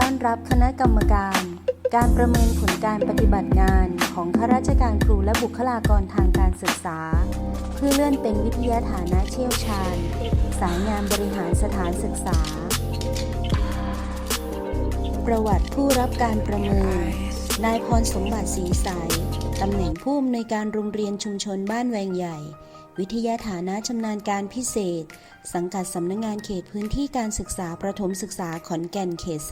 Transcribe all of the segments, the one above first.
้อนรับคณะกรรมการ การประเมินผลการปฏิบัติงานของข้าราชการครูและบุคลากรทางการศึกษา เพื่อเลื่อนเป็นวิทยาฐานะเชี่ยวชาญ สายงานบริหารสถานศึกษา ประวัติผู้รับการประเมิน นายพรสมบัติศรีใสตำแหน่งผู้อำนวยการโรงเรียนชุมชนบ้านแวงใหญ่ วิทยาฐานะชำนาญการพิเศษ สังกัดสำนักงงานเขตพื้นที่การศึกษาประถมศึกษาขอนแก่นเขต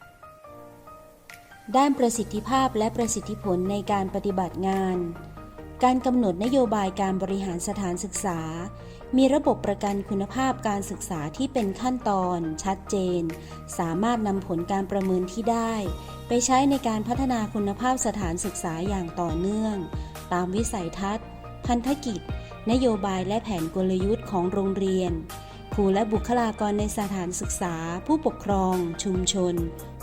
3 ด้านประสิทธิภาพและประสิทธิผลในการปฏิบัติงาน การกำหนดนโยบายการบริหารสถานศึกษา มีระบบประกันคุณภาพการศึกษาที่เป็นขั้นตอน ชัดเจน สามารถนำผลการประเมินที่ได้ ไปใช้ในการพัฒนาคุณภาพสถานศึกษาอย่างต่อเนื่อง ตามวิสัยทัศน์ พันธกิจ นโยบายและแผนกลยุทธ์ของโรงเรียน ครูและบุคลากรในสถานศึกษา ผู้ปกครอง ชุมชน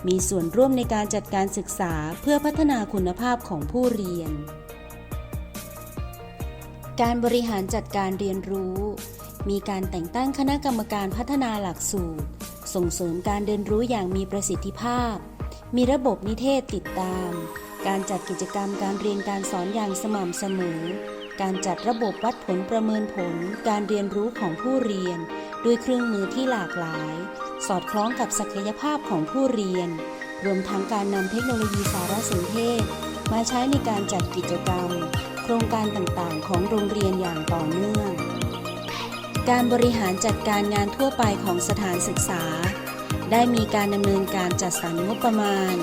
มีส่วนร่วมในการจัดการศึกษาเพื่อพัฒนาคุณภาพของผู้เรียน การบริหารจัดการเรียนรู้ มีการแต่งตั้งคณะกรรมการพัฒนาหลักสูตร ส่งเสริมการเรียนรู้อย่างมีประสิทธิภาพ มีระบบนิเทศติดตามการจัดกิจกรรมการเรียนการสอนอย่างสม่ำเสมอ การจัดระบบวัดผลประเมินผล การเรียนรู้ของผู้เรียน ด้วยเครื่องมือที่หลากหลาย สอดคล้องกับศักยภาพของผู้เรียน รวมทั้งการนำเทคโนโลยีสารสนเทศ มาใช้ในการจัดกิจกรรม โครงการต่างๆ ของโรงเรียนอย่างต่อเนื่อง การบริหารจัดการงานทั่วไปของสถานศึกษา ได้มีการดำเนินการจัดสรรงบประมาณ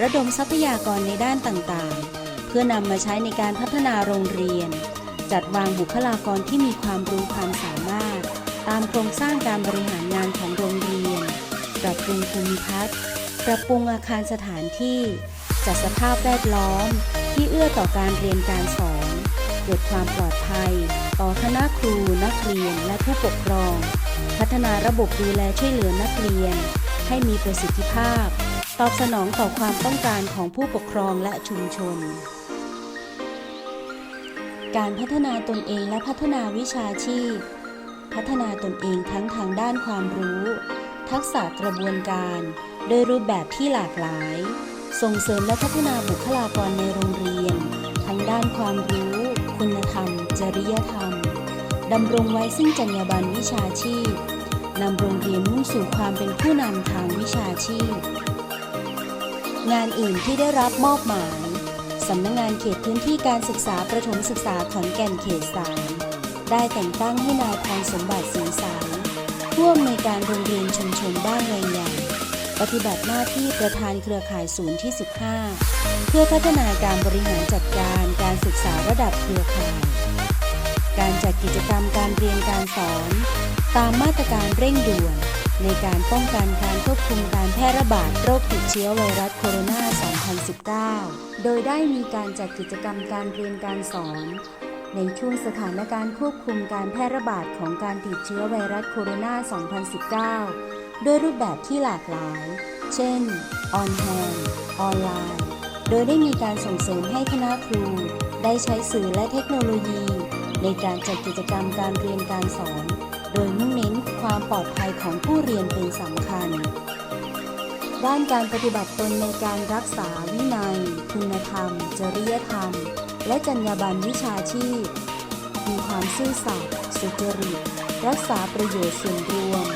ระดมทรัพยากรในด้านต่างๆ เพื่อนำมาใช้ในการพัฒนาโรงเรียน จัดวางบุคลากรที่มีความรู้ความสามารถ ตามโครงสร้างการบริหารงานของโรงเรียน ปรับปรุงภูมิทัศน์ ปรับปรุงอาคารสถานที่ จัดสภาพแวดล้อม ที่เอื้อต่อการเรียนการสอนเกิดความปลอดภัย ต่อคณะครูนักเรียนและผู้ปกครอง พัฒนาระบบดูแลช่วยเหลือนักเรียน ให้มีประสิทธิภาพ ตอบสนองต่อความต้องการของผู้ปกครองและชุมชน การพัฒนาตนเองและพัฒนาวิชาชีพ พัฒนาตนเองทั้งทางด้านความรู้ ทักษะกระบวนการ โดยรูปแบบที่หลากหลาย ส่งเสริมและพัฒนาบุคลากรในโรงเรียน ทั้งด้านความรู้ คุณธรรม จริยธรรมดำรงไว้ซึ่งจรรยาบรรณวิชาชีพนำโรงเรียนมุ่งสู่ความเป็นผู้นำทางวิชาชีพ งานอื่นที่ได้รับมอบหมาย สำนักงงานเขตพื้นที่การศึกษาประถมศึกษาขอนแก่นเขตสามได้แต่งตั้งให้นายพรสมบัติศรีสายผู้อำนวยการโรงเรียนชุมชนบ้านแวงใหญ่ ปฏิบัติหน้าที่ประธานเครือข่ายศูนย์ที่ 15 เพื่อพัฒนาการบริหารจัดการการศึกษาระดับเครือข่าย การจัดกิจกรรมการเรียนการสอน ตามมาตรการเร่งด่วน ในการป้องกันการควบคุมการแพร่ระบาดโรคติดเชื้อไวรัสโคโรนา 2019 โดยได้มีการจัดกิจกรรมการเรียนการสอน ในช่วงสถานการณ์ควบคุมการแพร่ระบาดของการติดเชื้อไวรัสโคโรนา 2019 ด้วยรูปแบบที่หลากหลาย เช่น ออนแฮนออนไลน์ โดยได้มีการส่งเสริมให้คณะครู ได้ใช้สื่อและเทคโนโลยี ในการจัดกิจกรรมการเรียนการสอน ดยมุ่งเน้นความปลอดภัยของผู้เรียนเป็นสำคัญ ด้านการปฏิบัติตนในการรักษาวินัย คุณธรรม จริยธรรม และจรรยาบรรณวิชาชีพ มีความซื่อสัตย์สุจริต รักษาประโยชน์ส่วนรวม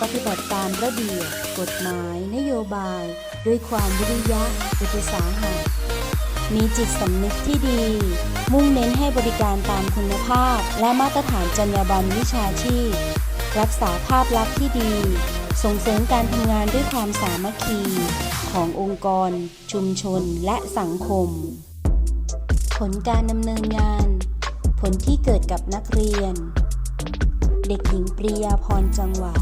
ปฏิบัติตามระเบียบ กฎหมาย นโยบาย ด้วยความวิริยะอุตสาหะ มีจิตสำนึกที่ดี มุ่งเน้นให้บริการตามคุณภาพ และมาตรฐานจรรยาบรรณวิชาชีพ รักษาภาพลักษณ์ที่ดี ส่งเสริมการทำงานด้วยความสามัคคี ขององค์กร ชุมชน และสังคม ผลการดำเนินงาน ผลที่เกิดกับนักเรียน เด็กหญิงปริยาพรจังหวัด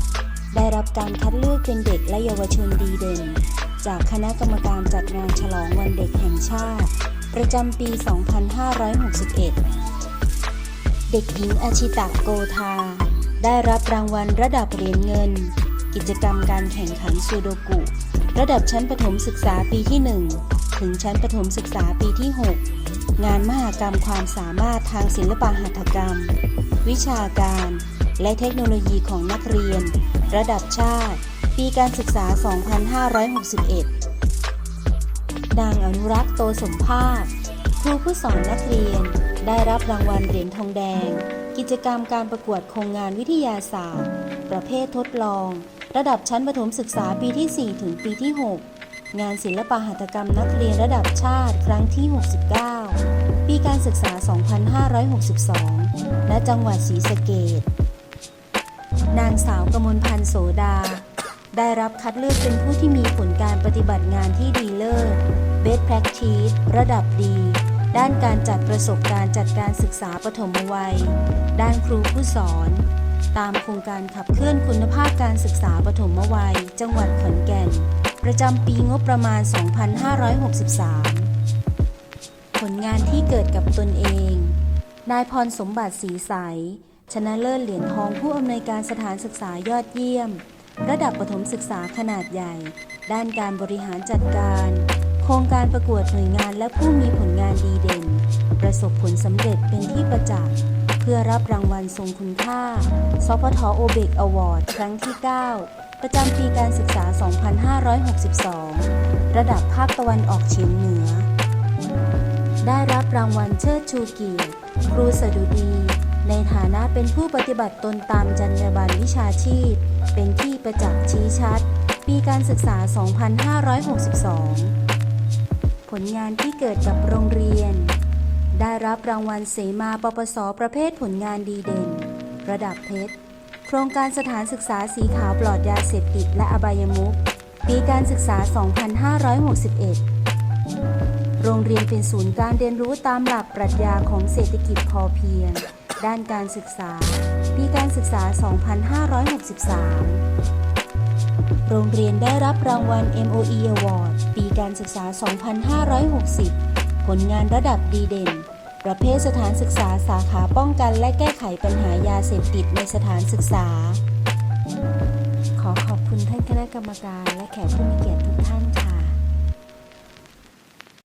ได้รับการคัดเลือกเป็นเด็กและเยาวชนดีเด่น จากคณะกรรมการจัดงานฉลองวันเด็กแห่งชาติ ประจำปี 2561 เด็กหญิงอาชิตะโกธา ได้รับรางวัลระดับเหรียญเงิน กิจกรรมการแข่งขันซูโดกุ ระดับชั้นประถมศึกษาปีที่ 1 ถึงชั้นประถมศึกษาปีที่ 6 งานมหกรรมความสามารถทางศิลปหัตถกรรม วิชาการ และเทคโนโลยีของนักเรียน ระดับชาติ ปีการศึกษา 2561 นางอนุรักษ์โตสมภาค ครูผู้สอนนักเรียน ได้รับรางวัลเหรียญทองแดง กิจกรรมการประกวดโครงงานวิทยาศาสตร์ ประเภททดลอง ระดับชั้นประถมศึกษาปีที่ 4 ถึงปีที่ 6 งานศิลปหัตถกรรมนักเรียนระดับชาติครั้งที่ 69 ปีการศึกษา 2562 ณ จังหวัดศรีสะเกษนางสาวกมลพันธ์โสดา ได้รับคัดเลือกเป็นผู้ที่มีผลการปฏิบัติงานที่ดีเลิศ Best Practice ระดับดี ด้านการจัดประสบการณ์จัดการศึกษาปฐมวัย ด้านครูผู้สอน ตามโครงการขับเคลื่อนคุณภาพการศึกษาปฐมวัย จังหวัดขอนแก่น ประจำปีงบประมาณ 2563 ผลงานที่เกิดกับตนเอง นายพรสมบัติศรีใส ชนะเลิศเหรียญทองผู้อำนวยการสถานศึกษายอดเยี่ยม ระดับประถมศึกษาขนาดใหญ่ ด้านการบริหารจัดการ โครงการประกวดหน่วยงานและผู้มีผลงานดีเด่น ประสบผลสำเร็จเป็นที่ประจักษ์เพื่อรับรางวัลทรงคุณค่าสพทโอเบกอวอร์ดครั้งที่ 9 ประจำปีการศึกษา 2562 ระดับภาคตะวันออกเฉียงเหนือ ได้รับรางวัลเชิดชูเกียรติ ครูสดุดี ในฐานะเป็นผู้ปฏิบัติตนตามจรรยาบรรณวิชาชีพ เป็นที่ประจักษ์ชี้ชัด ปีการศึกษา 2562 ผลงานที่เกิดกับโรงเรียน ได้รับรางวัลเสมาปปสประเภทผลงานดีเด่น ระดับเพชร โครงการสถานศึกษาสีขาวปลอดยาเสพติดและอบายมุขปีการศึกษา 2561 โรงเรียนเป็นศูนย์การเรียนรู้ตามหลักปรัชญาของเศรษฐกิจพอเพียง ด้านการศึกษา ปีการศึกษา 2563 โรงเรียนได้รับรางวัล MOE Award ปีการศึกษา 2560 ผลงานระดับดีเด่น ประเภทสถานศึกษาสาขาป้องกันและแก้ไขปัญหายาเสพติดในสถานศึกษา ขอขอบคุณท่านคณะกรรมการและแขกผู้มีเกียรติทุกท่านค่ะ